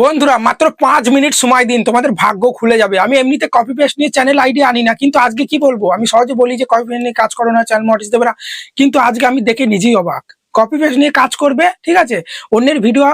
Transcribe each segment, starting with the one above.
বন্ধুরা, মাত্র পাঁচ মিনিট সময় দিন, তোমাদের ভাগ্য খুলে যাবে। আমি এমনিতে কপি পেস্ট নিয়ে চ্যানেল আইডি আনি না, কিন্তু আজকে কি বলব? আমি সহজে বলি যে কপি পেস্ট নিয়ে কাজ করো না চ্যানেল নোটিস দেবে কিন্তু আজকে আমি দেখে নিজেই অবাক। কপি পেস্ট নিয়ে কাজ করবে, ঠিক আছে? অন্যের ভিডিও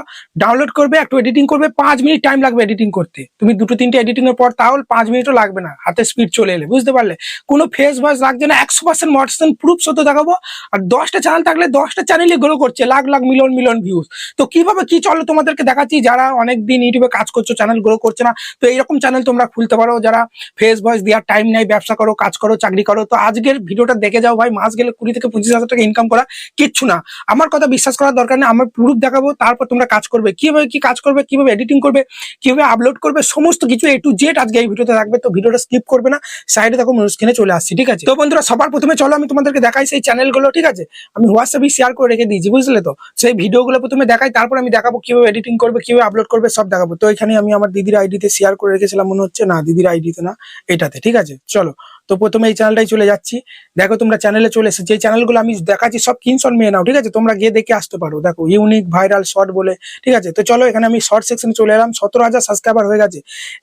ডাউনলোড করবে, একটু এডিটিং করবে, পাঁচ মিনিট টাইম লাগবে এডিটিং করতে। তুমি দুটো তিনটে এডিটিং এর পর তাহলে পাঁচ মিনিটও লাগবে না, হাতে স্পিড চলে এলে, বুঝতে পারলে? কোনো ফেস ভয়েস লাগছে না, একশো পার্সেন্ট মডসেন প্রুফ সত্য দেখাবো, আর দশটা চ্যানেল থাকলে দশটা চ্যানেলই গ্রো করছে, lakh lakh million million views তো কীভাবে কি চলো তোমাদেরকে দেখাচ্ছি, যারা অনেক দিন ইউটিউবে কাজ করছ চ্যানেল গ্রো করছে না, তো এইরকম চ্যানেল তোমরা খুলতে পারো, যারা ফেস ভয়েস দেওয়ার টাইম নেই, ব্যবসা করো, কাজ করো, চাকরি করো, তো আজকের ভিডিওটা দেখে যাও ভাই, মাস গেলে কুড়ি থেকে পঁচিশ হাজার টাকা ইনকাম করা কিচ্ছু না। আমার কথা বিশ্বাস করার দরকার নেই আমার প্রুফ দেখাবো, তারপর তোমরা কাজ করবে। কীভাবে কি কাজ করবে, কীভাবে এডিটিং করবে, কীভাবে আপলোড করবে, সমস্ত কিছু এ টু জেড আজকে এই ভিডিওতে থাকবে, তো ভিডিওটা স্কিপ করবে না সাইডে দেখো স্ক্রিনে চলে আসছি, ঠিক আছে? তো বন্ধুরা, সবার প্রথমে চলো, আমি তোমাদেরকে দেখাই সেই চ্যানেলগুলো ঠিক আছে? আমি হোয়াটসঅ্যাপে শেয়ার করে রেখে দিয়েছি, বুঝলে তো? সেই ভিডিওগুলো প্রথমে দেখাই, তারপর আমি দেখাবো কীভাবে এডিটিং করবে, কীভাবে আপলোড করবে, সব দেখাবো। তো এখানে আমি আমার দিদির আইডিতে শেয়ার করে রেখেছিলাম, মনে হচ্ছে না, দিদির আইডিতে না, এটাতে, ঠিক আছে? চলো তো প্রথমে এই চ্যানেলটাই চলে যাচ্ছি। দেখো তোমরা চ্যানেলে চলে এসেছে। যে চ্যানেলগুলো আমি দেখাচ্ছি, সব কিনশন মেয়ে নাও, ঠিক আছে? তোমরা গিয়ে দেখে আসতে পারো। দেখো ইউনিক ভাইরাল শর্ট বলে, ঠিক আছে? তো চলো এখানে আমি শর্ট সেকশনে চলে এলাম। সতেরো হাজার সাবস্ক্রাইবার হয়ে গেছে।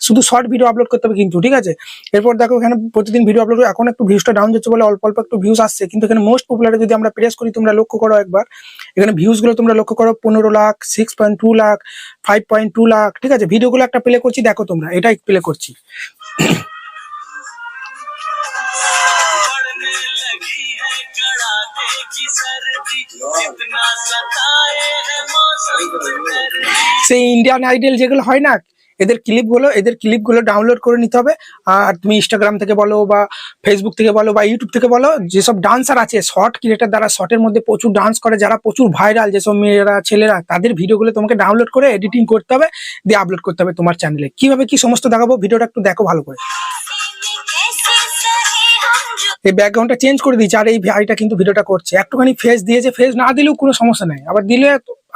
শুধু শর্ট ভিডিও আপলোড করতে হবে কিন্তু, ঠিক আছে? এরপর দেখো, এখানে প্রতিদিন ভিডিও আপলোড এখন একটু ভিউজটা ডাউন যাচ্ছে বলে অল্প অল্প একটু ভিউজ আসছে। কিন্তু এখানে মোস্ট পপুলারে যদি আমরা প্রেস করি, তোমরা লক্ষ্য করো একবার। এখানে ভিউজগুলো তোমরা লক্ষ্য করো, পনেরো lakh six point two lakh five point two lakh, ঠিক আছে? ভিডিওগুলো একটা প্লে করছি, দেখো তোমরা, এটাই প্লে করছি। সেই ইন্ডিয়ান আইডল যেগুলো হয় না, এদের ক্লিপগুলো এদের ক্লিপগুলো ডাউনলোড করে নিতে হবে। আর তুমি ইনস্টাগ্রাম থেকে বলো বা ফেসবুক থেকে বলো বা ইউটিউব থেকে বলো, যেসব ডান্সার আছে শর্ট ক্রিয়েটার দ্বারা শর্টের মধ্যে প্রচুর ডান্স করে, যারা প্রচুর ভাইরাল যেসব মেয়েরা, ছেলেরা, তাদের ভিডিওগুলো তোমাকে ডাউনলোড করে এডিটিং করতে হবে, দিয়ে আপলোড করতে হবে তোমার চ্যানেলে কীভাবে কি সমস্ত দেখাবো, ভিডিওটা একটু দেখো ভালো করে। এই ব্যাকগ্রাউন্ডটা চেঞ্জ করে দিয়েছে, আর এই ভাইটা কিন্তু ভিডিওটা করছে। একটুখানি ফেস দিয়েছে ফেস না দিলেও কোনো সমস্যা নাই। আবার দিলে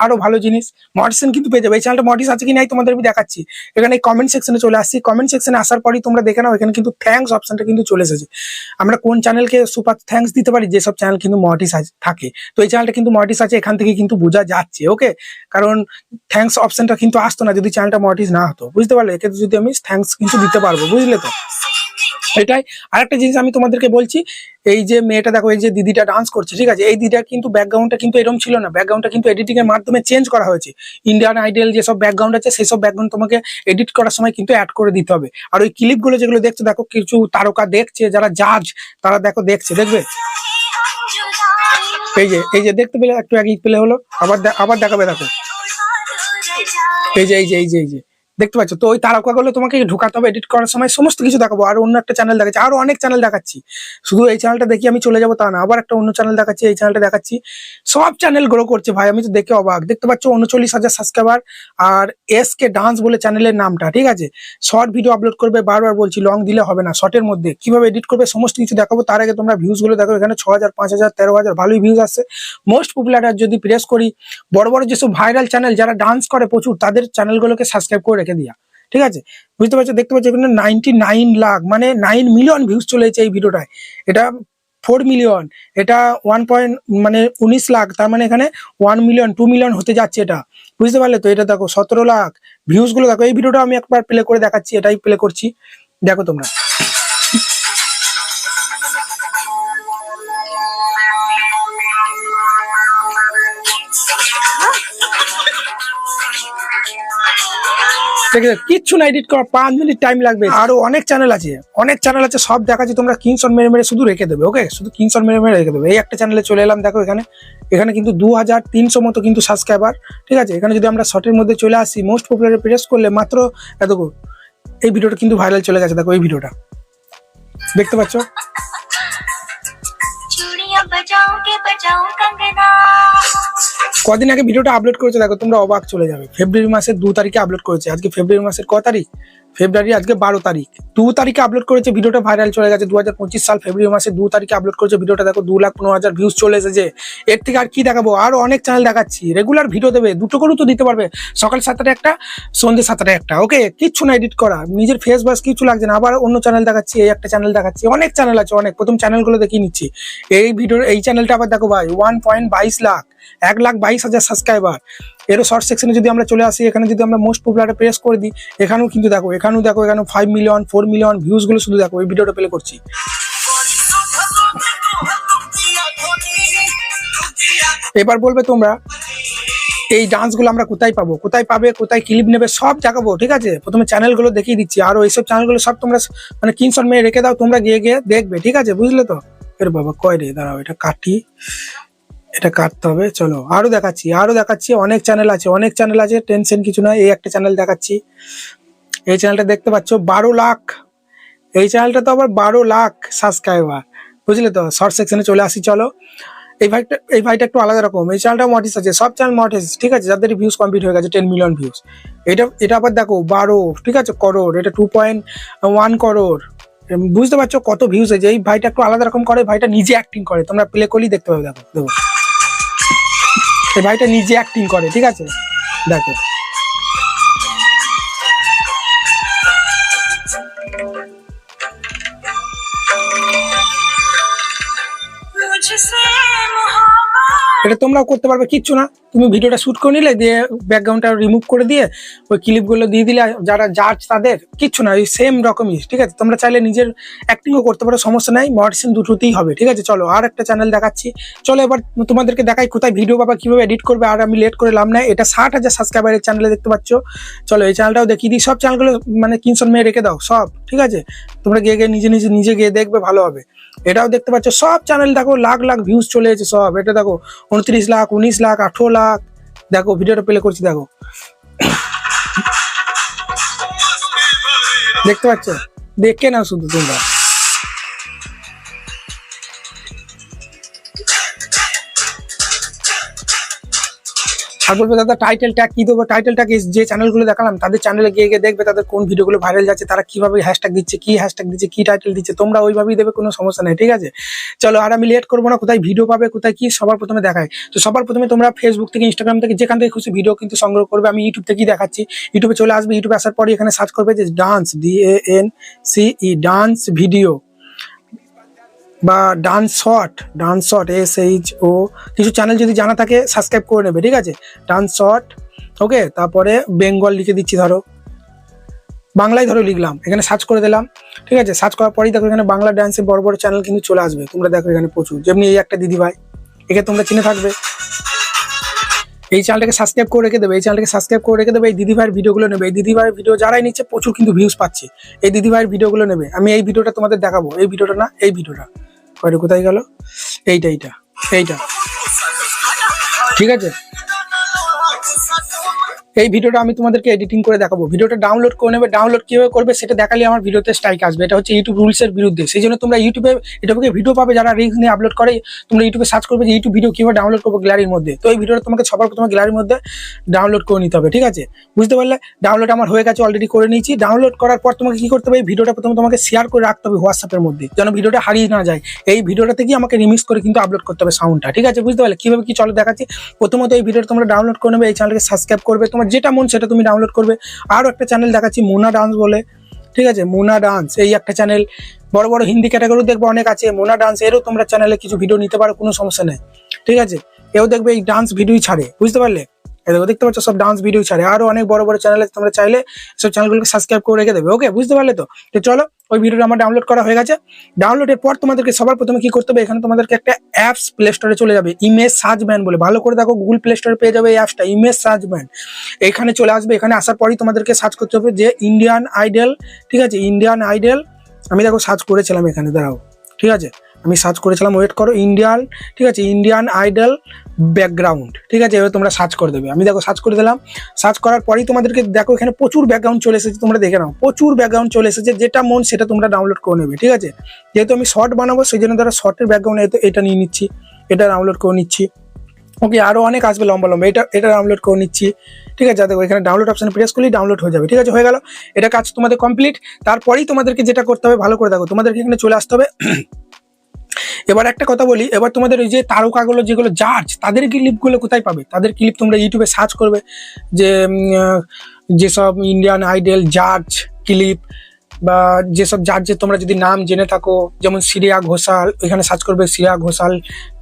আরও ভালো জিনিস মডিসন কিন্তু পেয়ে যাবে। এই চ্যানেলটা মডিস আছে কি নাই তোমাদের আমি দেখাচ্ছি। এখানে কমেন্ট সেকশনে চলে আসছি। কমেন্ট সেকশনে আসার পরই তোমরা দেখে নাও, এখানে কিন্তু থ্যাঙ্কস অপশনটা কিন্তু চলে এসেছে। আমরা কোন চ্যানেলকে সুপার থ্যাঙ্কস দিতে পারি? যেসব চ্যানেল কিন্তু মডিস থাকে। তো এই চ্যানেলটা কিন্তু মডিস আছে, এখান থেকে কিন্তু বোঝা যাচ্ছে ওকে কারণ থ্যাঙ্কস অপশনটা কিন্তু আসতো না যদি চ্যানেলটা মডিস না হতো। বুঝতে পারলে? এক্ষেত্রে যদি আমি থ্যাঙ্কস কিন্তু দিতে পারব, বুঝলে তো? এটাই আরেকটা জিনিস আমি তোমাদেরকে বলছি, এই যে মেয়েটা দেখো, এই যে দিদিটা ডান্স করছে, ঠিক আছে? এই দিদিটা কিন্তু ব্যাকগ্রাউন্ডটা কিন্তু এরকম ছিল না। ব্যাকগ্রাউন্ডটা কিন্তু এডিটিং এর মাধ্যমে চেঞ্জ করা হয়েছে। ইন্ডিয়ান আইডল যেসব ব্যাকগ্রাউন্ড আছে সেই সব ব্যাকগ্রাউন্ড তোমাকে এডিট করার সময় কিন্তু অ্যাড করে দিতে হবে। আর ওই ক্লিপগুলো যেগুলো দেখছ, দেখো, কিছু তারকা দেখছে, যারা জাজ তারা দেখো, দেখছে, দেখবে? এই যে এই যে দেখতে পেলে, একটু আগে পেলে হলো, আবার আবার দেখাবে, দেখো। এই যে এই যে এই যে এই যে। দেখতে পাচ্ছ? তো ওই তারকা তারকাগুলো তোমাকে ঢুকাতে হবে এডিট করার সময় সমস্ত কিছু দেখাবো। আর অন্য একটা চ্যানেল দেখাচ্ছি, আরও অনেক চ্যানেল দেখাচ্ছি। শুধু এই চ্যানেলটা দেখি আমি চলে যাব তা না, আবার একটা অন্য চ্যানেল দেখাচ্ছি, এই চ্যানেলটা দেখাচ্ছি। সব চ্যানেল গ্রো করছে ভাই, আমি তো দেখে অবাক। দেখতে পাচ্ছ উনচল্লিশ হাজার সাবস্ক্রাইবার আর এস কে ডান্স বলে চ্যানেলের নামটা, ঠিক আছে? শর্ট ভিডিও আপলোড করবে, বারবার বলছি লং দিলে হবে না শর্টের মধ্যে। কীভাবে এডিট করবে, সমস্ত কিছু দেখাবো। তার আগে তোমরা ভিউজগুলো দেখো, এখানে ছ হাজার, পাঁচ হাজার, তেরো হাজার, ভালোই ভিউজ আসছে। মোস্ট পপুলার যদি প্রেস করি, বড় বড় যেসব ভাইরাল চ্যানেল যারা ডান্স করে প্রচুর, তাদের চ্যানেলগুলোকে সাবস্ক্রাইব করে রেখে দিয়া। ঠিক আছে? বুঝতে পারছ? দেখতে পাচ্ছ এখানে নাইনটি নাইন লাখ মানে নাইন মিলিয়ন ভিউজ চলেছে এই ভিডিওটায়। এটা ফোর মিলিয়ন এটা ওয়ান পয়েন্ট মানে উনিশ লাখ, তার মানে এখানে ওয়ান মিলিয়ন টু মিলিয়ন হতে যাচ্ছে এটা। বুঝতে পারলে তো? এটা দেখো, সতেরো লাখ ভিউসগুলো দেখো। এই ভিডিওটা আমি একবার প্লে করে দেখাচ্ছি, এটাই প্লে করছি। দেখো তোমরা। কিচ্ছু না এডিট করা, পাঁচ মিনিট টাইম লাগবে। আরও অনেক চ্যানেল আছে, অনেক চ্যানেল আছে, সব দেখাচ্ছি, তোমরা কিনশন মেরে মেরে শুধু রেখে দেবে ওকে শুধু কিনশন মেরে মেরে রেখে দেবে। এই একটা চ্যানেলে চলে এলাম, দেখো এখানে। এখানে কিন্তু দু হাজার তিনশো মতো কিন্তু সাবস্ক্রাইবার ঠিক আছে? এখানে যদি আমরা শর্টের মধ্যে চলে আসি মোস্ট পপুলার প্রেস করলে মাত্র এত এই ভিডিওটা কিন্তু ভাইরাল চলে গেছে, দেখো এই ভিডিওটা দেখতে পাচ্ছ? কদিন আগে ভিডিওটা আপলোড করেছে, দেখো তোমরা অবাক চলে যাবে। ফেব্রুয়ারি মাসের দু তারিখে আপলোড করেছে। আজকে ফেব্রুয়ারি মাসের ক তারিখ? ফেব্রুয়ারি আজকে বারো তারিখ। দু তারিখে আপলোড করেছে ভিডিওটা ভাইরাল চলে গেছে দু হাজার পঁচিশ সাল ফেব্রুয়ারি মাসে দু তারিখে আপলোড করেছে ভিডিওটা। দেখো দু লাখ পনেরো হাজার ভিউজ চলে এসেছে। এর থেকে আর কি দেখাবো? আরও অনেক চ্যানেল দেখাচ্ছি। রেগুলার ভিডিও দেবে। দুটো করেও তো দিতে পারবে। সকাল সাতটায় একটা, সন্ধ্যে সাতটায় একটা। ওকে কিচ্ছু না এডিট করা। নিজের ফেস বাস কিছু লাগছে না। আবার অন্য চ্যানেল দেখাচ্ছি, এই একটা চ্যানেল দেখাচ্ছি। অনেক চ্যানেল আছে, অনেক। প্রথম চ্যানেলগুলো দেখিয়ে নিচ্ছি। এই ভিডিওর এই চ্যানেলটা আবার দেখো ভাই ওয়ান পয়েন্ট বাইশ লাখ। এক লাখ বাইশ হাজার সাবস্ক্রাইবার এরও শর্ট সেকশনে যদি আমরা চলে আসি, এখানে যদি আমরা মোস্ট পপুলারে প্রেস করে দিই, এখানেও কিন্তু দেখো, এখানেও দেখো এখানে ফাইভ মিলিয়ন ফোর মিলিয়ন ভিউজগুলো শুধু দেখো, এই ভিডিওটা প্লে করছি। এবার বলবে তোমরা, এই ডান্সগুলো আমরা কোথায় পাবো? কোথায় পাবে? কোথায় ক্লিপ নেবে? সব দেখাবো, ঠিক আছে? প্রথমে চ্যানেলগুলো দেখিয়ে দিচ্ছি। আর এইসব চ্যানেলগুলো সব তোমরা মানে কিনশন মেয়ে রেখে দাও, তোমরা গিয়ে গিয়ে দেখবে, ঠিক আছে? বুঝলে তো? এর বাবা, কয় রে? দাঁড়াও, এটা কাটি এটা কাটতে হবে। চলো, আরও দেখাচ্ছি আরও দেখাচ্ছি, অনেক চ্যানেল আছে, অনেক চ্যানেল আছে টেনশন কিছু না এই একটা চ্যানেল দেখাচ্ছি। এই চ্যানেলটা দেখতে পাচ্ছ, বারো লাখ। এই চ্যানেলটা তো আবার বারো লাখ সাবস্ক্রাইবার বুঝলে তো? শর্ট সেকশনে চলে আসি, চলো। এই ভাইটা এই ভাইটা একটু আলাদা রকম, এই চ্যানেলটা মটিস আছে, সব চ্যানেল মটিস ঠিক আছে? যাদের ভিউজ কমপ্লিট হয়ে গেছে টেন মিলিয়ন ভিউজ এটা এটা আবার দেখো, বারো, ঠিক আছে? করোড় এটা টু পয়েন্ট ওয়ান করোড় বুঝতে পারছ কত ভিউজ হয়েছে এই ভাইটা একটু আলাদা রকম করে, ভাইটা নিজে অ্যাক্টিং করে, তোমরা প্লে করলেই দেখতে পাবে, দেখো দেখো। এ ভাইটা নিজে অ্যাক্টিং করে ঠিক আছে? দেখো। এটা তোমরাও করতে পারবে কিচ্ছু না। তুমি ভিডিওটা শ্যুট করে নিলে দিয়ে ব্যাকগ্রাউন্ডটা রিমুভ করে দিয়ে ওই ক্লিপগুলো দিয়ে দিলে যারা জাজ তাদের কিচ্ছু না, ওই সেম রকমই, ঠিক আছে? তোমরা চাইলে নিজের অ্যাক্টিংও করতে পারো, সমস্যা নাই মডিসিন দুটোতেই হবে, ঠিক আছে? চলো, আর একটা চ্যানেল দেখাচ্ছি। চলো, এবার তোমাদেরকে দেখাই কোথায় ভিডিও পাবা কীভাবে এডিট করবে, আর আমি লেট করে লাভ নাই। এটা ষাট হাজার সাবস্ক্রাইবারের চ্যানেলে দেখতে পাচ্ছ। চলো, এই চ্যানেলটাও দেখিয়ে দিই। সব চ্যানেলগুলো মানে কিনশন মেয়ে রেখে দাও, সব, ঠিক আছে? তোমরা গিয়ে গিয়ে, নিজে নিজে নিজে গিয়ে দেখবে, ভালো হবে। এটাও দেখতে পাচ্ছ, সব চ্যানেল দেখো, লাখ লাখ ভিউজ চলে এসেছে সব। এটা দেখো, উনত্রিশ লাখ, উনিশ লাখ, আঠেরো লাখ দেখো ভিডিওটা প্লে করছি দেখো। দেখতে পাচ্ছ? দেখে নাও শুধু তোমরা। আর বলবে দাদা টাইটেল ট্যাগ কি দেবো? টাইটেল ট্যাগ যে চ্যানেলগুলো দেখালাম, তাদের চ্যানেলে গিয়ে গিয়ে দেখবে তাদের কোন ভিডিওগুলো ভাইরাল যাচ্ছে, তারা কীভাবে হ্যাশট্যাগ দিচ্ছে, কি হ্যাশট্যাগ দিচ্ছে, কি টাইটেল দিচ্ছে, তোমরা ওইভাবেই দেবে, কোনো সমস্যা নেই, ঠিক আছে? চলো, আর আমি লেট করব না, কোথায় ভিডিও পাবে, কোথায় কি, সবার প্রথমে দেখায়। তো সবার প্রথমে তোমরা ফেসবুক থেকে ইনস্টাগ্রাম থেকে, যেখান থেকে খুশি ভিডিও কিন্তু সংগ্রহ করবে, আমি ইউটিউব থেকেই দেখাচ্ছি। ইউটিউবে চলে আসবে ইউটিউবে আসার পরে এখানে সার্চ করবে যে dance D A N C E dance video বা dance short dance short S H O কিছু চ্যানেল যদি জানা থাকে সাবস্ক্রাইব করে নেবে, ঠিক আছে? ডান্স শট ওকে তারপরে বেঙ্গল লিখে দিচ্ছি, ধরো। বাংলায় ধরো লিখলাম, এখানে সার্চ করে দিলাম, ঠিক আছে? সার্চ করার পরেই দেখো এখানে বাংলা ডান্সের বড় বড় চ্যানেল কিন্তু চলে আসবে। তোমরা দেখো এখানে প্রচুর। যেমনি এই একটা দিদি ভাই একে তোমরা চিনে থাকবে। এই চ্যানেলটাকে সাবস্ক্রাইব করে রেখে দেবে, এই চ্যানেলটাকে সাবস্ক্রাইব করে রেখে দেবে, এই দিদি ভাইয়ের ভিডিওগুলো নেবে। এই দিদি ভাইয়ের ভিডিও যারাই নিচ্ছে প্রচুর কিন্তু ভিউজ পাচ্ছে। এই দিদিভাইয়ের ভিডিওগুলো নেবে। আমি এই ভিডিওটা তোমাদের দেখাবো। এই ভিডিওটা না, এই ভিডিওটা। কয়টা কোথায় গেল? এইটা এইটা এইটা। ঠিক আছে? এই ভিডিওটা আমি তোমাদেরকে এডিটিং করে দেখাবো। ভিডিওটা ডাউনলোড করে নেবে। ডাউনলোড কীভাবে করবে সেটা দেখালে আমার ভিডিওতে স্ট্রাইক আসবে। এটা হচ্ছে ইউটিউব রুলসের বিরুদ্ধে। সেই জন্য তোমরা ইউটিউবে ইউটিউবে ভিডিও পাবে যারা রিলস নিয়ে আপলোড করে, তোমরা ইউটিউবে সার্চ করবে যে ইউটিউব ভিডিও কীভাবে ডাউনলোড করব গ্যালারির মধ্যে। তো এই ভিডিওটা তোমাকে সবার প্রথমে গ্যালারির মধ্যে ডাউনলোড করে নিতে হবে, ঠিক আছে? বুঝতে পারলে? ডাউনলোড আমার হয়ে গেছে অলরেডি করে নিয়েছি। ডাউনলোড করার পর তোমাকে কি করতে হবে? এই ভিডিওটা প্রথমে তোমাকে শেয়ার করে রাখতে হবে হোয়াটসঅ্যাপের মধ্যে, যেন ভিডিওটা হারিয়ে না যায়। এই ভিডিওটা থেকেই আমাকে রিমিক্স করে কিন্তু আপলোড করতে হবে সাউন্ডটা ঠিক আছে? বুঝতে পারলে? কীভাবে কি চলো দেখাচ্ছি? প্রথমত এই ভিডিওটা তোমরা ডাউনলোড করে নেবে, এই চ্যানেলকে সাবস্ক্রাইব করবে। যেটা মন সেটা তুমি ডাউনলোড করবে। আরও একটা চ্যানেল দেখাচ্ছি মোনা ডান্স বলে। ঠিক আছে? মোনা ডান্স এই একটা চ্যানেল বড় বড় হিন্দি ক্যাটাগরি দেখবে, অনেক আছে। মোনা ডান্স এরও তোমরা চ্যানেলে কিছু ভিডিও নিতে পারো, কোনো সমস্যা নেই। ঠিক আছে? এও দেখবে এই ডান্স ভিডিওই ছাড়ে। বুঝতে পারলে? দেখতে পাচ্ছ, সব ডান্স ভিডিও ছাড়ে। আরও অনেক বড় বড় চ্যানেল তোমরা চাইলে সব চ্যানেলগুলোকে সাবস্ক্রাইব করে রেখে দেবে। ওকে বুঝতে পারলে তো চলো ওই ভিডিওটা আমার ডাউনলোড করা হয়ে গেছে। ডাউনলোডের পর তোমাদেরকে সবার প্রথমে কি করতে হবে? এখানে তোমাদেরকে একটা অ্যাপস প্লে স্টোরে চলে যাবে। ইমেজ সার্চ ব্যান বলে। ভালো করে দেখো গুগল প্লে স্টোরে পেয়ে যাবে এই অ্যাপসটা ইমেজ সার্চ ব্যান এখানে চলে আসবে। এখানে আসার পরই তোমাদেরকে সার্চ করতে হবে যে ইন্ডিয়ান আইডল ঠিক আছে? ইন্ডিয়ান আইডল আমি দেখো সার্চ করেছিলাম এখানে, দাঁড়াও। ঠিক আছে? আমি সার্চ করেছিলাম ওয়েট করো ইন্ডিয়ান ঠিক আছে ইন্ডিয়ান আইডল ব্যাকগ্রাউন্ড ঠিক আছে, এবার তোমরা সার্চ করে দেবে। আমি দেখো সার্চ করে দিলাম। সার্চ করার পরেই তোমাদেরকে দেখো, এখানে প্রচুর ব্যাকগ্রাউন্ড চলে এসেছে, তোমরা দেখে নাও। প্রচুর ব্যাকগ্রাউন্ড চলে এসেছে, যেটা মন সেটা তোমরা ডাউনলোড করে নেবে, ঠিক আছে? যেহেতু আমি শর্ট বানাবো সেই জন্য ধরো শর্টের ব্যাকগ্রাউন্ড এটা নিয়ে নিচ্ছি, এটা ডাউনলোড করে নিচ্ছি। ওকে আরও অনেক আসবে লম্বা লম্বা, এটা এটা ডাউনলোড করে নিচ্ছি, ঠিক আছে? দেখো এখানে ডাউনলোড অপশন প্রেস করলেই ডাউনলোড হয়ে যাবে, ঠিক আছে? হয়ে গেল। এটা কাজ তোমাদের কমপ্লিট তারপরেই তোমাদেরকে যেটা করতে হবে, ভালো করে দেখো, তোমাদেরকে এখানে চলে আসতে হবে। এবার একটা কথা বলি, এবার তোমাদের ওই যে তারকাগুলো যেগুলো জাজ তাদের ক্লিপগুলো কোথায় পাবে? তাদের ক্লিপ তোমরা ইউটিউবে সার্চ করবে? যে যেসব ইন্ডিয়ান আইডল জাজ ক্লিপ বা যেসব জাজের তোমরা যদি নাম জেনে থাকো, যেমন শ্রেয়া ঘোষাল এখানে সার্চ করবে Shreya Ghoshal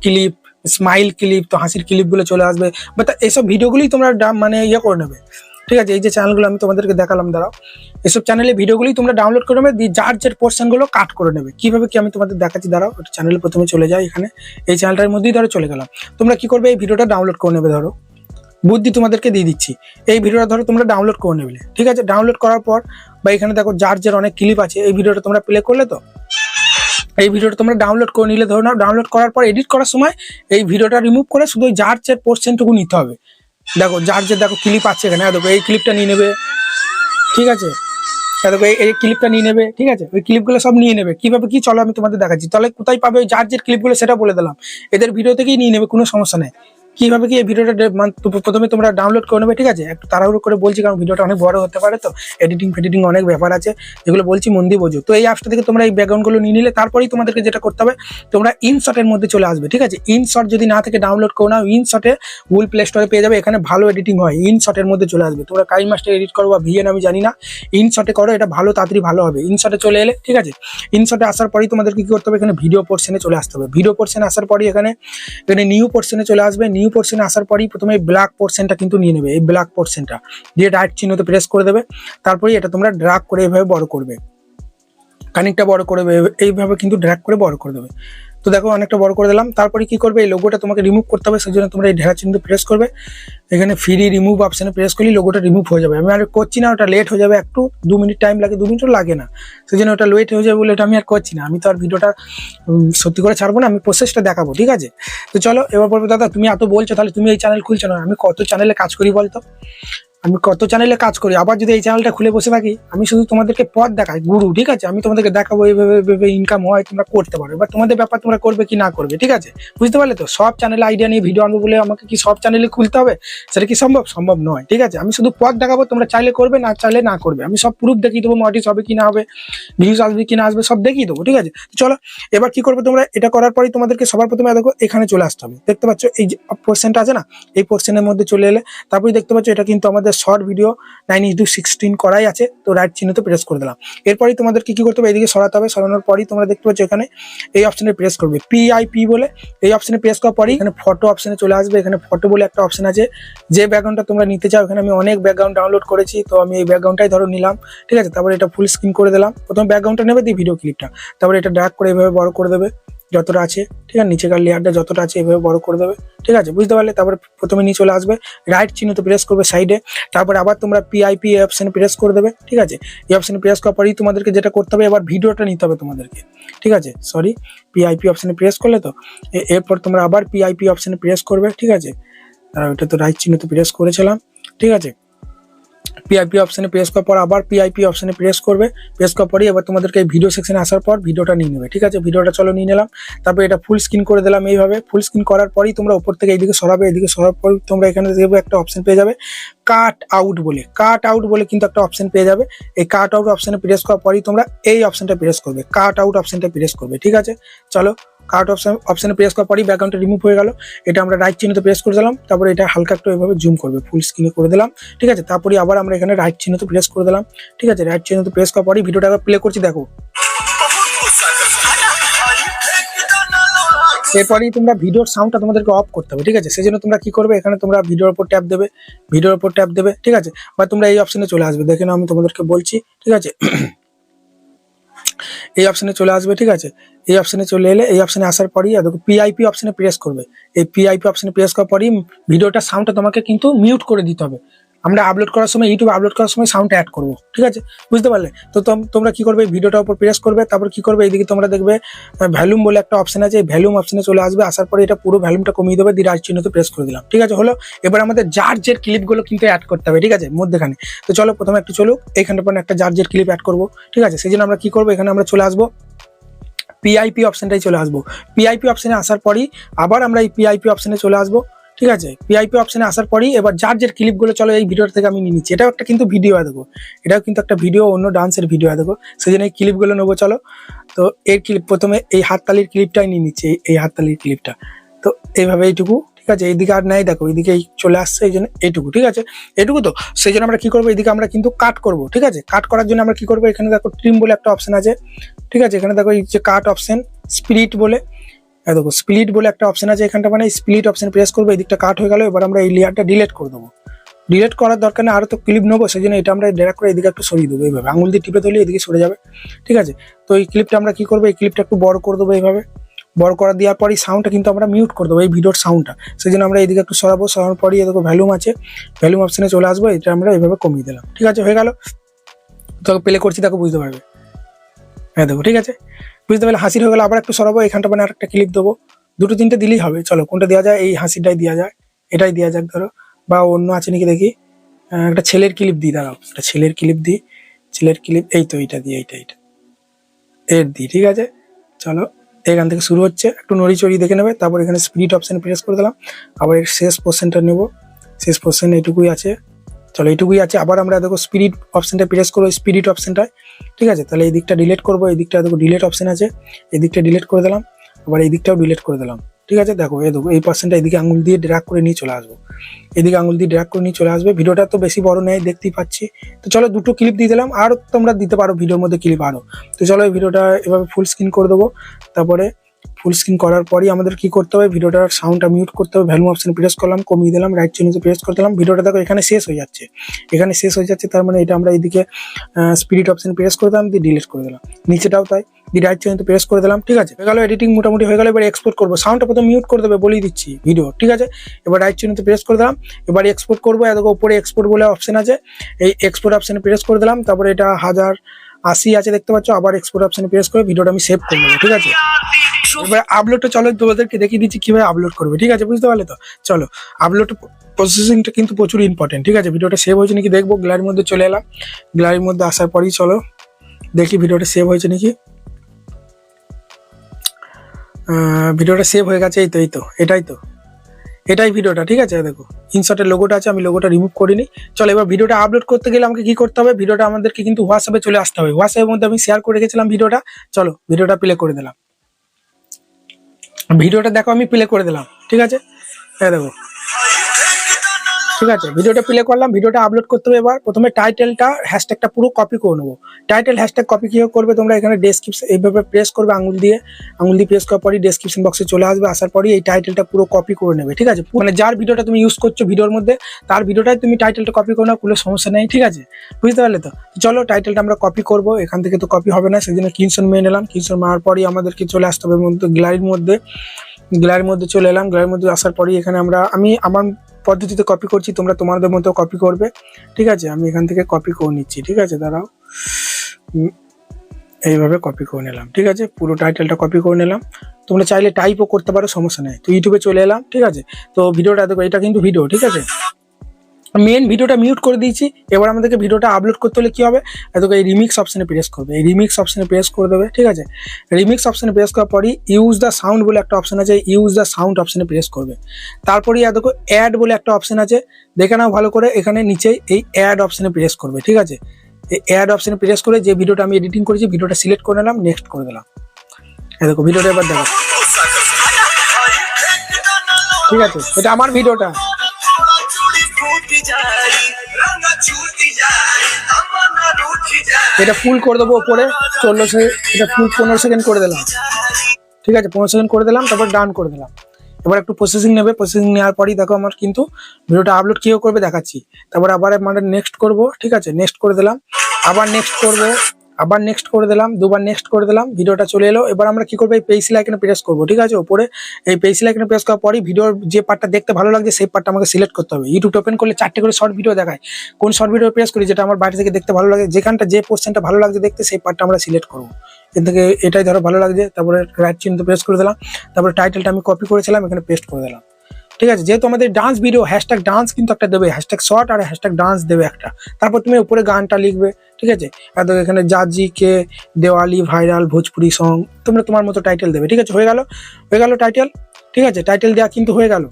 clip smile clip তো হাসির ক্লিপগুলো চলে আসবে। বাট এইসব ভিডিওগুলোই তোমরা মানে ইয়ে করে নেবে। ঠিক আছে? এই যে চ্যানেলগুলো আমি তোমাদেরকে দেখালাম, দাঁড়াও। এসব চ্যানেলে ভিডিওগুলি তোমরা ডাউনলোড করে নেবে, দিয়ে যার যার পোর্শনগুলো কাট করে নেবে। কীভাবে কি আমি তোমাদের দেখাচ্ছি, দাঁড়াও, একটা চ্যানেলে প্রথমে চলে যাই এখানে। এই চ্যানেলটার মধ্যেই ধরো চলে গেলাম। তোমরা কি করবে, এই ভিডিওটা ডাউনলোড করে নেবে, ধরো। বুদ্ধি তোমাদেরকে দিয়ে দিচ্ছি। এই ভিডিওটা ধরো তোমরা ডাউনলোড করে নেবে। ঠিক আছে? ডাউনলোড করার পর, বা এখানে দেখো যার যার অনেক ক্লিপ আছে, এই ভিডিওটা তোমরা প্লে করলে তো? এই ভিডিওটা তোমরা ডাউনলোড করে নিলে, ধরো নাও ডাউনলোড করার পর এডিট করার সময় এই ভিডিওটা রিমুভ করে শুধু যার যার পোর্শনটুকু নিতে হবে। দেখো, যার যে দেখো ক্লিপ আছে এখানে হ্যাঁ দেখো, এই ক্লিপটা নিয়ে নেবে, ঠিক আছে? হ্যাঁ দেখো, এই- ক্লিপটা নিয়ে নেবে, ঠিক আছে? ওই ক্লিপগুলো সব নিয়ে নেবে। কীভাবে কি চলো আমি তোমাদের দেখাচ্ছি। তাহলে কোথায় পাবে? যার যে ক্লিপগুলো সেটা বলে দিলাম। এদের ভিডিও থেকেই নিয়ে নেবে, কোনো সমস্যা নেই। কীভাবে কি এই ভিডিওটা প্রথমে তোমরা ডাউনলোড করে নেবে, ঠিক আছে? একটু তাড়াহুড়ো করে বলছি, কারণ ভিডিওটা অনেক বড় হতে পারে তো। এডিটিং ফেডিটিং অনেক ব্যাপার আছে, যেগুলো বলছি মন দিয়ে বোঝো। তো এই অ্যাপসটা থেকে তোমরা এই ব্যাকগ্রাউন্ডগুলো নিয়ে নিলে, তারপরেই তোমাদেরকে যেটা করতে হবে, তোমরা ইনশটের মধ্যে চলে আসবে, ঠিক আছে? ইনশট যদি না থেকে ডাউনলোড করো না ইনশটে গুগল প্লে স্টোরে পেয়ে যাবে, এখানে ভালো এডিটিং হয় ইনশটের মধ্যে চলে আসবে। তোমরা কাই মাস্টার এডিট করো বা ভিএন আমি জানি না ইনশটে করো, এটা ভালো, তাড়াতাড়ি ভালো হবে। ইনশটে চলে এলে, ঠিক আছে? ইনশটে আসার পরেই তোমাদেরকে কি করতে হবে, এখানে ভিডিও পোর্শনে চলে আসতে হবে। ভিডিও পোর্শনে আসার পরই এখানে এখানে নিউ পোর্শনে চলে আসবে নিউ পোর্শনে আসার পরই প্রথমে ব্ল্যাক পোর্শনটা কিন্তু নিয়ে নেবে। এই ব্ল্যাক পোর্শনটা দিয়ে রাইট চিহ্নতে প্রেস করে দেবে। তারপরেই এটা তোমরা ড্রাগ করে এইভাবে বড় করবে। কানিকটা বড় করে এইভাবে কিন্তু ড্র্যাগ করে বড় করে দেবে। তো দেখো, অনেকটা বড় করে দিলাম। তারপরে কি করবে? এই লোগোটা তোমাকে রিমুভ করতে হবে সেই জন্য তোমরা এই ঢেরা চিহ্ন প্রেস করবে। এখানে ফ্রি রিমুভ অপশনে প্রেস করলে লোগোটা রিমুভ হয়ে যাবে। আমি আর করছি না, ওটা লেট হয়ে যাবে, একটু দু মিনিট টাইম লাগে, দু মিনিটও লাগে না। সেই জন্য ওটা লেট হয়ে যাবে বলে এটা আমি আর করছি না। আমি তো আর ভিডিওটা সত্যি করে ছাড়বো না, আমি প্রসেসটা দেখাবো, ঠিক আছে? তো চলো, এবার বলব, দাদা, তুমি এত বলছো, তাহলে তুমি এই চ্যানেল খুলছো না। আমি কত চ্যানেলে কাজ করি বলতো? আমি কত চ্যানেলে কাজ করি, আবার যদি এই চ্যানেলটা খুলে বসে থাকি, আমি শুধু তোমাদেরকে পথ দেখাই গুরু ঠিক আছে? আমি তোমাদেরকে দেখাবো এইভাবে ইনকাম হয়, তোমরা করতে পারো। এবার তোমাদের ব্যাপার তোমরা করবে কি না করবে, ঠিক আছে? বুঝতে পারলে তো? সব চ্যানেলে আইডিয়া নিয়ে ভিডিও আনব বলে আমাকে কি সব চ্যানেলে খুলতে হবে? সেটা কি সম্ভব? সম্ভব নয়, ঠিক আছে? আমি শুধু পথ দেখাবো, তোমরা চাইলে করবে, না চাইলে না করবে। আমি সব প্রুফ দেখিয়ে দেবো মডিস হবে কি না হবে ভিউজ আসবে কি না আসবে, সব দেখিয়ে দেবো, ঠিক আছে? চলো, এবার কি করবে তোমরা? এটা করার পরেই তোমাদেরকে সবার প্রথমে, দেখো, এখানে চলে আসতে হবে। দেখতে পাচ্ছ, এই যে পোর্শনটা আছে না? এই পোর্শনের মধ্যে চলে এলে তারপরে দেখতে পাচ্ছ, এটা কিন্তু আমাদের short video nine is to sixteen করাই আছে, তো রাইট চিহ্নতে প্রেস করে দিলাম। এরপরেই তোমাদেরকে কি করতে হবে? এদিকে সরাতে হবে, সরানোর পরই তোমরা দেখতে পাচ্ছ এখানে এই অপশনে প্রেস করবে। পিআইপি বলে এই অপশনে প্রেস করার পরই এখানে ফটো অপশনে চলে আসবে। এখানে ফটো বলে একটা অপশন আছে, যে ব্যাকগ্রাউন্ডটা তোমরা নিতে চাও, এখানে আমি অনেক ব্যাকগ্রাউন্ড ডাউনলোড করেছি, তো আমি এই ব্যাকগ্রাউন্ডটাই ধরো নিলাম, ঠিক আছে? তারপরে এটা ফুল স্ক্রিন করে দিলাম। প্রথমে ব্যাকগ্রাউন্ডটা নেবে, দিয়ে ভিডিও ক্লিপটা তারপরে এটা ড্র্যাগ করে এভাবে বড় করে দেবে। যতটা আছে, ঠিক আছে? নিচেকার লেয়ারটা যতটা আছে এভাবে বড় করে দেবে, ঠিক আছে? বুঝতে পারলে তারপরে প্রথমে নিয়ে চলে আসবে রাইট চিহ্নতে প্রেস করবে সাইডে তারপরে আবার তোমরা পিআইপি অপশনে প্রেস করে দেবে, ঠিক আছে? এই অপশনে প্রেস করার পরেই তোমাদেরকে যেটা করতে হবে, এবার ভিডিওটা নিতে হবে তোমাদেরকে, ঠিক আছে? সরি পিআইপি অপশানে প্রেস করলে তো এরপর তোমরা আবার পিআইপি অপশানে প্রেস করবে, ঠিক আছে? আর ওটা তো রাইট চিহ্নতে প্রেস করেছিলাম, ঠিক আছে? পিআইপি অপশানে প্রেস করার পর আবার পিআইপি অপশানে প্রেস করবে। প্রেস করার পরে এবার তোমাদেরকে এই ভিডিও সেকশনে আসার পর ভিডিওটা নিয়ে নেবে। ঠিক আছে? ভিডিওটা চলো নিয়ে নিলাম। তারপর এটা ফুল স্ক্রিন করে দিলাম এইভাবে। ফুল স্ক্রিন করার পরেই তোমরা উপর থেকে এইদিকে সরাবে এদিকে সরার পর তোমরা এখানে দেখবে একটা অপশন পেয়ে যাবে কাট আউট বলে। কাট আউট বলে কিন্তু একটা অপশন পেয়ে যাবে। এই কাট আউট অপশানে প্রেস করার পরেই তোমরা এই অপশনটা প্রেস করবে। কাট আউট অপশনটা প্রেস করবে। ঠিক আছে? চলো কাট অপশন অপশানে প্রেস করার পরই ব্যাকগ্রাউন্ডটা রিমুভ হয়ে গেল। এটা আমরা রাইট চিহ্নতে প্রেস করে দিলাম, তারপরে এটা হালকা একটু এভাবে জুম করবে ফুল স্ক্রিনে করে দিলাম, ঠিক আছে? তারপরে আবার আমরা এখানে রাইট চিহ্নতে প্রেস করে দিলাম, ঠিক আছে? রাইট চিহ্নতে প্রেস করার পরেই ভিডিওটা প্লে করছি, দেখো। এরপরেই তোমরা ভিডিওর সাউন্ডটা তোমাদেরকে অফ করতে হবে, ঠিক আছে? সেই জন্য তোমরা কি করবে? এখানে তোমরা ভিডিওর উপর ট্যাপ দেবে ভিডিওর উপর ট্যাপ দেবে, ঠিক আছে? বা তোমরা এই অপশনে চলে আসবে। দেখে আমি তোমাদেরকে বলছি, ঠিক আছে? এই অপশানে চলে আসবে, ঠিক আছে? এই অপশানে চলে এলে, এই অপশানে আসার পরই পিআইপি অপশানে প্রেস করবে। এই পিআইপি অপশানে প্রেস করার পরই ভিডিওটা সাউন্ডটা তোমাকে কিন্তু মিউট করে দিতে হবে। আমরা আপলোড করার সময় ইউটিউবে আপলোড করার সময় সাউন্ড অ্যাড করব, ঠিক আছে? বুঝতে পারলে? তো তোম- তোমরা কি করবে? ভিডিওটার উপর প্রেস করবে, তারপর কি করবে? এইদিকে তোমরা দেখবে ভ্যালুম বলে একটা অপশন আছে, এই ভ্যালুম অপশনে চলে আসবে, আসার পরে এটা পুরো ভ্যালুমটা কমিয়ে দেবে, দিয়ে চিহ্নতে প্রেস করে দিলাম, ঠিক আছে? হলো, এবার আমাদের জার্জের ক্লিপগুলো কিন্তু অ্যাড করতে হবে, ঠিক আছে? মধ্যেখানে। তো চলো, প্রথমে একটু চলুক এইখানে পরে একটা জার্জের ক্লিপ অ্যাড করব, ঠিক আছে? সেই জন্য আমরা কি করব? এখানে আমরা চলে আসব পিআইপি অপশনটাই চলে আসব। পিআইপি অপশনে আসার পরই আবার আমরা এই পিআইপি অপশনে চলে আসব ঠিক আছে? পিআইপি অপশনে আসার পরই এবার যার যে ক্লিপগুলো চলো এই ভিডিওটা থেকে আমি নিয়ে নিচ্ছি। এটাও একটা কিন্তু ভিডিও দেবো এটাও কিন্তু একটা ভিডিও অন্য ডান্সের ভিডিও দেবো সেই জন্য এই ক্লিপগুলো নেব, চলো। তো এর ক্লিপ প্রথমে এই হাততালির ক্লিপটাই নিয়ে নিচ্ছি, এই- হাততালির ক্লিপটা তো এইভাবে এইটুকু, ঠিক আছে? এইদিকে আর নাই, দেখো এইদিকে এই চলে আসছে, এই জন্য এইটুকু, ঠিক আছে? এইটুকু তো? সেই জন্য আমরা কি করব? এইদিকে আমরা কিন্তু কাট করব, ঠিক আছে? কাট করার জন্য আমরা কি করব? এখানে দেখো ট্রিম বলে একটা অপশন আছে, ঠিক আছে? এখানে দেখো এই যে কাট অপশন স্পিরিট বলে। দেখো স্প্লিট বলে একটা অপশন আছে, এখানটা মানে স্প্লিট অপশন প্রেস করব, এদিকটা কাট হয়ে গেল, এবার আমরা এই লেয়ারটা ডিলিট করে দেবো। ডিলিট করার দরকার নেই আরও তো ক্লিপ নেব সেই জন্য এটা আমরা ডেরাক্ট করে এদিকে একটু সরিয়ে দেবো এইভাবে। আঙুল দিয়ে টিপে ধরলে এদিকে সরে যাবে, ঠিক আছে? তো এই ক্লিপটা আমরা কি করব, এই ক্লিপটা একটু বড় করে দেবো এইভাবে। বড় করা দেওয়ার পরই সাউন্ডটা কিন্তু আমরা মিউট করে দেবো, এই ভিডিওর সাউন্ডটা সেই জন্য আমরা এদিকে একটু সরাবো, সরানোর পরই এদিকে ভ্যালুম আছে। ভ্যালুম অপশানে চলে আসব, এটা আমরা এইভাবে কমিয়ে দিলাম, ঠিক আছে? হয়ে গেল। তোকে প্লে করছি তাকে বুঝতে পারবে। হ্যাঁ দেখো, ঠিক আছে? বুঝতে পারলে হাসির হয়ে গেলে আবার একটু সরাবো, এখানটা মানে আরেকটা ক্লিপ দেবো। দুটো তিনটে দিলেই হবে, চলো কোনটা দেওয়া যায়? এই হাসিটাই দেওয়া যায় এটাই দেওয়া যাক ধরো। বা অন্য আছে নাকি দেখি? একটা ছেলের ক্লিপ দিই, দাঁড়াও, একটা ছেলের ক্লিপ দিই, ছেলের ক্লিপ এই তো এইটা দিই, এইটা এইটা। এর দিই, ঠিক আছে? চলো, এখান থেকে শুরু হচ্ছে, একটু নড়ি চড়ি দেখে নেবে, তারপর এখানে স্পিড অপশন প্রেস করে দিলাম। আবার এর শেষ পোর্শনটা নেব। শেষ পোর্শন এটুকুই আছে। চলো এইটুকুই আছে। আবার আমরা দেখো স্পিরিট অপশনটা প্রেস করব স্পিরিট অপশনটায় ঠিক আছে? তাহলে এই দিকটা ডিলিট করব, এই দিকটা দেখো ডিলেট অপশন আছে। এই দিকটা ডিলিট করে দিলাম, আবার এই দিকটাও ডিলিট করে দিলাম। ঠিক আছে? দেখো, এই দেখো, এই পার্সেন্টটা এদিকে আঙুল দিয়ে ড্র্যাগ করে নিয়ে চলে আসব। এদিকে আঙুল দিয়ে ড্র্যাগ করে নিয়ে চলে আসবে। ভিডিওটা তো বেশি বড় নেই দেখতেই পাচ্ছি। তো চলো দুটো ক্লিপ দিয়ে দিলাম, আর তোমরা দিতে পারো, ভিডিওর মধ্যে ক্লিপ আরও তো চলো এই ভিডিওটা এভাবে ফুল স্ক্রিন করে দেবো। তারপরে ফুল স্ক্রিন করার পরই আমাদের কি করতে হবে? ভিডিওটার সাউন্ডটা মিউট করতে হবে ভ্যালু অপশন প্রেস করলাম, কমিয়ে দিলাম রাইট চিহ্নতে প্রেস করে দিলাম। ভিডিওটা দেখো, এখানে শেষ হয়ে যাচ্ছে। এখানে শেষ হয়ে যাচ্ছে, তার মানে এটা আমরা এইদিকে স্পিরিট অপশন প্রেস করে দিলাম, দিয়ে ডিলিট করে দিলাম। নিচেটাও তাই, দিয়ে রাইট চিহ্নতে প্রেস করে দিলাম, ঠিক আছে? হয়ে গেল এডিটিং মোটামুটি হয়ে গেল, এবার এক্সপোর্ট করব। সাউন্ডটা প্রথমে মিউট করে দেবে, বলেই দিচ্ছি ভিডিও ঠিক আছে? এবার রাইট চিহ্নতে প্রেস করে দিলাম, এবার এক্সপোর্ট করব, এত উপরে এক্সপোর্ট বলে অপশন আছে। এই এক্সপোর্ট অপশনে প্রেস করে দিলাম, তারপরে এটা হাজার আশি আছে, দেখতে পাচ্ছ, আবার এক্সপোর্ট অপশনে প্রেস করে ভিডিওটা আমি সেভ করে ঠিক আছে? এবার আপলোডটা চলো, তোমাদেরকে দেখিয়ে দিচ্ছি কীভাবে আপলোড করবে, ঠিক আছে? বুঝতে পারলে তো? চলো আপলোড প্রসেসিংটা কিন্তু প্রচুর ইম্পর্টেন্ট ঠিক আছে? ভিডিওটা সেভ হয়েছে নাকি দেখব, গ্যালারির মধ্যে চলে এলাম। গ্যালারির মধ্যে আসার পরই চলো, দেখি ভিডিওটা সেভ হয়েছে নাকি? ভিডিওটা সেভ হয়ে গেছে, এই তো এই তো, এটাই তো। এটাই ভিডিওটা, ঠিক আছে? দেখো ইনশটের লোগোটা আছে, আমি লোগোটা রিমুভ করিনি। চলো, এবার ভিডিওটা আপলোড করতে গেলে আমাকে কি করতে হবে? ভিডিওটা আমাদেরকে কিন্তু হোয়াটসঅ্যাপে চলে আসতে হবে। হোয়াটসঅ্যাপের মধ্যে আমি শেয়ার করে গেছিলাম ভিডিওটা। চলো, ভিডিওটা প্লে করে দিলাম। ভিডিওটা দেখো, আমি প্লে করে দিলাম, ঠিক আছে? দেখো। ঠিক আছে, ভিডিওটা প্লে করলাম, ভিডিওটা আপলোড করতে হবে এবার। প্রথমে টাইটেলটা হ্যাশট্যাগটা পুরো কপি করে নেব। টাইটেল হ্যাশট্যাগ কপি কীভাবে করবে তোমরা এখানে ডেসক্রিপশন এইভাবে প্রেস করবে আঙুল দিয়ে। আঙুল দিয়ে প্রেস করার পরই ডেসক্রিপশন বক্সে চলে আসবে, আসার পরই এই টাইটেলটা পুরো কপি করে নেবে, ঠিক আছে? মানে যার ভিডিওটা তুমি ইউজ করছ ভিডিওর মধ্যে, তার ভিডিওটাই তুমি টাইটেলটা কপি করে নাও, কোনো সমস্যা নেই, ঠিক আছে? বুঝতে পারলে তো? চলো টাইটেলটা আমরা কপি করব, এখান থেকে তো কপি হবে না সেই জন্য কিনসন মেয়ে নিলাম। কিনসন মারার পরই আমাদেরকে চলে আসতে হবে গ্যালারির মধ্যে। গ্যালারির মধ্যে চলে এলাম গ্যালারির মধ্যে আসার পরই এখানে আমরা, আমি, আমার পদ্ধতিতে কপি করছি, তোমরা তোমাদের মতো কপি করবে। ঠিক আছে? আমি এখান থেকে কপি করে নিচ্ছি, ঠিক আছে? দাঁড়াও। এইভাবে কপি করে নিলাম, ঠিক আছে? পুরো টাইটেলটা কপি করে নিলাম। তোমরা চাইলে টাইপও করতে পারো, সমস্যা নেই। তো ইউটিউবে চলে এলাম, ঠিক আছে? তো ভিডিওটা দেখো, এটা কিন্তু ভিডিও ঠিক আছে? মেন ভিডিওটা মিউট করে দিয়েছি। এবার আমাদেরকে ভিডিওটা আপলোড করতে হলে কী হবে? এতকে এই রিমিক্স অপশানে প্রেস করবে। এই রিমিক্স অপশানে প্রেস করে দেবে, ঠিক আছে? রিমিক্স অপশানে প্রেস করার পরই ইউজ দ্য সাউন্ড বলে একটা অপশান আছে ইউজ দ্য সাউন্ড অপশানে প্রেস করবে। তারপরেই এতকে অ্যাড বলে একটা অপশান আছে। দেখে নাও ভালো করে, এখানে নিচে এই অ্যাড অপশানে প্রেস করবে, ঠিক আছে? এই অ্যাড অপশানে প্রেস করে যে ভিডিওটা আমি এডিটিং করেছি, ভিডিওটা সিলেক্ট করে নিলাম নেক্সট করে দিলাম। দেখো, ভিডিওটা এবার দেখো ঠিক আছে? এটা আমার ভিডিওটা। এটা ফুল করে দেবো ওপরে চল্লিশ এটা ফুল পনেরো সেকেন্ড করে দিলাম। ঠিক আছে, পনেরো সেকেন্ড করে দিলাম, তারপর ডান করে দিলাম। এবার একটু প্রসেসিং নেবে প্রসেসিং নেওয়ার পরই দেখো আমার কিন্তু ভিডিওটা আপলোড কেউ করবে দেখাচ্ছি। তারপর আবার মানে নেক্সট করব, ঠিক আছে নেক্সট করে দিলাম। আবার নেক্সট করব আবার নেক্সট করে দিলাম, দুবার নেক্সট করে দিলাম, ভিডিওটা চলে এলো। এবার আমরা কি করব? এই পেন্সিল আইকনে প্রেস করব, ঠিক আছে? ওপরে এই পেন্সিল আইকনে প্রেস করার পরই ভিডিওর যে পার্টটা দেখতে ভালো লাগছে, সেই পার্টটা আমাকে সিলেক্ট করতে হবে। ইউটিউব ওপেন করলে চারটে করে শর্ট ভিডিও দেখায়। কোন শর্ট ভিডিও প্রেস করি? যেটা আমার বাড়ি থেকে দেখতে ভালো লাগে, যেখানটা যে পোর্শনটা ভালো লাগছে দেখতে, সেই পার্টটা আমরা সিলেক্ট করব। এর থেকে এটাই ধরো ভালো লাগছে, তারপরে রাইট চিহ্ন প্রেস করে দিলাম। তারপরে টাইটেলটা আমি কপি করেছিলাম, এখানে পেস্ট করে দিলাম। ঠিক আছে? যেহেতু আমাদের ডান্স ভিডিও হ্যাশট্যাগ ডান্স কিন্তু একটা দেবে। হ্যাশট্যাগ শর্ট আর হ্যাশট্যাগ ডান্স দেবে একটা। তারপর তুমি উপরে গানটা লিখবে, ঠিক আছে? আর এখানে জাজি কে দেওয়ালি ভাইরাল ভোজপুরি সং তোমরা তোমার মতো টাইটেল দেবে, ঠিক আছে? হয়ে গেল? হয়ে গেল টাইটেল ঠিক আছে? টাইটেল দেওয়া কিন্তু হয়ে গেল।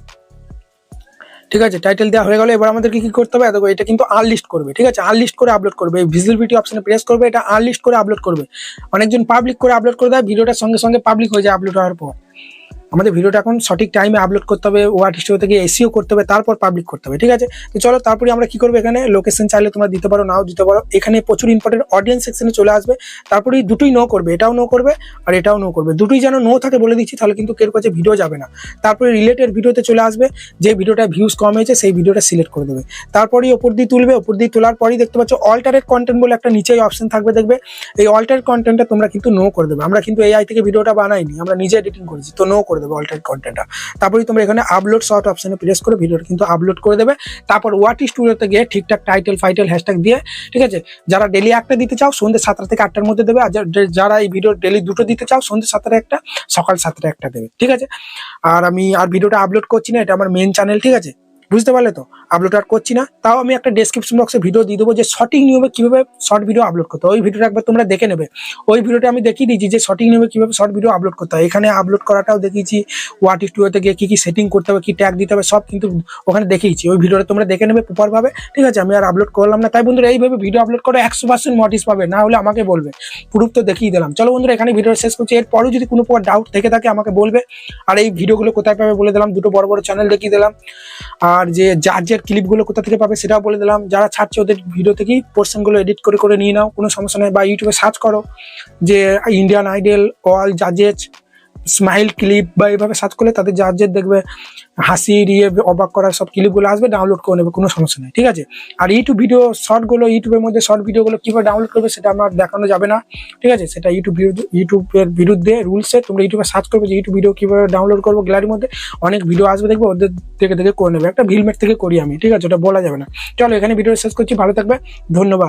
ঠিক আছে? টাইটেল দেওয়া হয়ে গেল। এবার আমাদেরকে কি করতে হবে? দেখো, এটা কিন্তু আনলিস্ট করবে, ঠিক আছে? আনলিস্ট করে আপলোড করবে। এই ভিজিবিলিটি অপশনে প্রেস করবে, এটা আনলিস্ট করে আপলোড করবে। অনেকজন পাবলিক করে আপলোড করে দেয় ভিডিওটার সঙ্গে সঙ্গে পাবলিক হয়ে যায় আপলোড হওয়ার পর। আমাদের ভিডিওটা এখন সঠিক টাইমে আপলোড করতে হবে ওয়াট স্টুডিও থেকে এসিও করতে হবে, তারপর পাবলিক করতে হবে, ঠিক আছে? তো চলো তারপরে আমরা কি করব এখানে? লোকেশন চাইলে তোমরা দিতে পারো, নাও দিতে পারো। এখানে প্রচুর ইম্পর্টেন্ট অডিয়েন্স সেকশনে চলে আসবে। তারপরে এই দুটোই নো করবে, এটাও নো করবে আর এটাও নো করবে। দুটোই যেন নো থাকে বলে দিচ্ছি, তাহলে কিন্তু কেউ কাছে ভিডিও যাবে না। তারপরে রিলেটেড ভিডিওতে চলে আসবে, যে ভিডিওটা ভিউজ কম হয়েছে, সেই ভিডিওটা সিলেক্ট করে দেবে। তারপরেই ওপর দিয়ে তুলবে, ওপর দিয়ে তোলার পরেই দেখতে পাচ্ছ অল্টারেট কন্টেন্ট বলে একটা নিচেই অপশন থাকবে, দেখবে? এই অল্টারেট কন্টেন্টটা তোমরা কিন্তু নো করে দেবে। আমরা কিন্তু এআই থেকে ভিডিওটা বানাইনি, আমরা নিজে এডিটিং করেছি, তো নো করে দেবে অল্টার কন্টেন্টটা তারপরে তোমরা এখানে আপলোড শর্ট অপশানে প্রেস করে ভিডিওটা কিন্তু আপলোড করে দেবে। তারপর ওয়াট স্টুডিওতে গিয়ে ঠিকঠাক টাইটেল ফাইটেল হ্যাশট্যাগ দিয়ে, ঠিক আছে? যারা ডেলি একটা দিতে চাও, সন্ধ্যে সাতটা থেকে আটটার মধ্যে দেবে। আর যারা এই ভিডিও ডেলি দুটো দিতে চাও, সন্ধ্যে সাতটা একটা, সকাল সাতটা একটা দেবে। ঠিক আছে? আর আমি আর ভিডিওটা আপলোড করছি না, এটা আমার মেন চ্যানেল ঠিক আছে? বুঝতে পারলে তো? আপলোড আর করছি না। তাও আমি একটা ডেসক্রিপশন বক্সে ভিডিও দিয়ে দেবো যে সঠিক নিয়মে কীভাবে শর্ট ভিডিও আপলোড করতে ওই ভিডিওটা একবার তোমরা দেখে নেবে। ওই ভিডিওটা আমি দেখিয়ে দিয়েছি যে সঠিক নিয়মে কীভাবে শর্ট ভিডিও আপলোড করতে হয়। এখানে আপলোড করাটাও দেখিয়েছি। ওয়াট স্টুডিওতে গিয়ে কী কী সেটিং করতে হবে, কী ট্যাগ দিতে হবে, সব কিন্তু ওখানে দেখিয়েছি। ওই ভিডিওটা তোমরা দেখে নেবে প্রপার ভাবে ঠিক আছে? আমি আর আপলোড করলাম না। তাই বন্ধুরা, এইভাবে ভিডিও আপলোড করে, একশো পার্সেন্ট মোটিস পাবে। না হলে আমাকে বলবে। প্রুফ তো দেখিয়ে দিলাম। চলো বন্ধুরা, এখানে ভিডিও শেষ করছি। এরপরেও যদি কোনো প্রকার ডাউট থেকে থাকে, আমাকে বলবে। আর এই ভিডিওগুলো কোথায় পাবে বলে দিলাম। দুটো বড় বড় চ্যানেল দেখিয়ে দিলাম। আর যে, যার যে ক্লিপগুলো কোথা থেকে পাবে সেটাও বলে দিলাম। যারা ছাড়ছে ওদের ভিডিও থেকেই পোর্শনগুলো এডিট করে করে নিয়ে নাও। কোনো সমস্যা নেই। বা ইউটিউবে সার্চ করো যে ইন্ডিয়ান আইডল অল জাজেস স্মাইল ক্লিপ বা এইভাবে সার্চ করলে তাদের জাজের দেখবে হাসি ইয়ে অবাক করার সব ক্লিপগুলো আসবে ডাউনলোড করে নেবে, কোনো সমস্যা নেই, ঠিক আছে? আর ইউটিউব ভিডিও শর্টগুলো ইউটিউবের মধ্যে শর্ট ভিডিওগুলো কীভাবে ডাউনলোড করবে সেটা আমার দেখানো যাবে না, ঠিক আছে? সেটা ইউটিউব ইউটিউবের বিরুদ্ধে রুলসে তোমরা ইউটিউবে সার্চ করবে যে ইউটিউব ভিডিও কীভাবে ডাউনলোড করব গ্যালারির মধ্যে, অনেক ভিডিও আসবে দেখবে, ওদের থেকে, দেখে করে নেবে। একটা ভিলমেট থেকে করি আমি, ঠিক আছে? ওটা বলা যাবে না। চলো এখানে ভিডিও শেষ করছি, ভালো থাকবে, ধন্যবাদ।